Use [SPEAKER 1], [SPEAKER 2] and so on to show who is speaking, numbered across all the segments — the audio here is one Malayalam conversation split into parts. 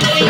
[SPEAKER 1] Thank you.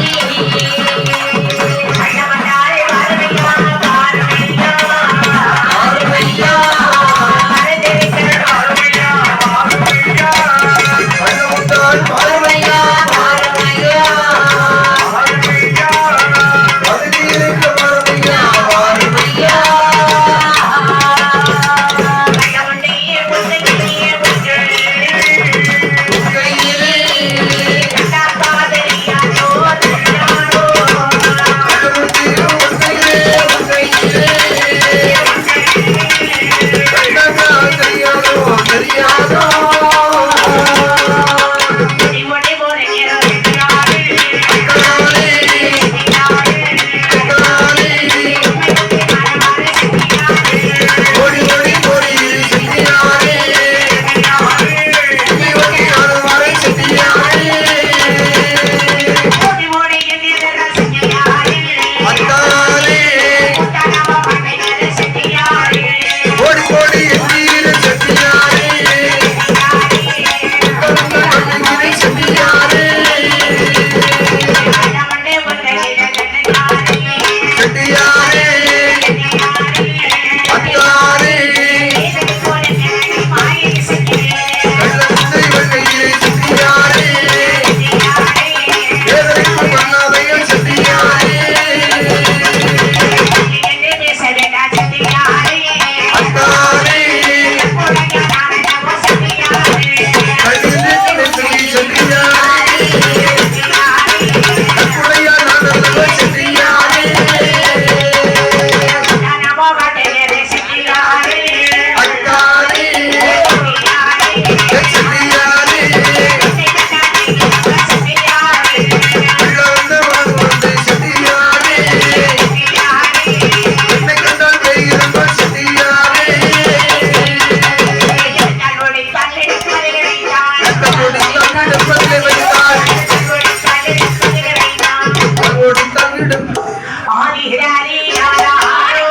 [SPEAKER 2] കൊടുത്തവിടും.
[SPEAKER 1] ആളിഹിരാലേ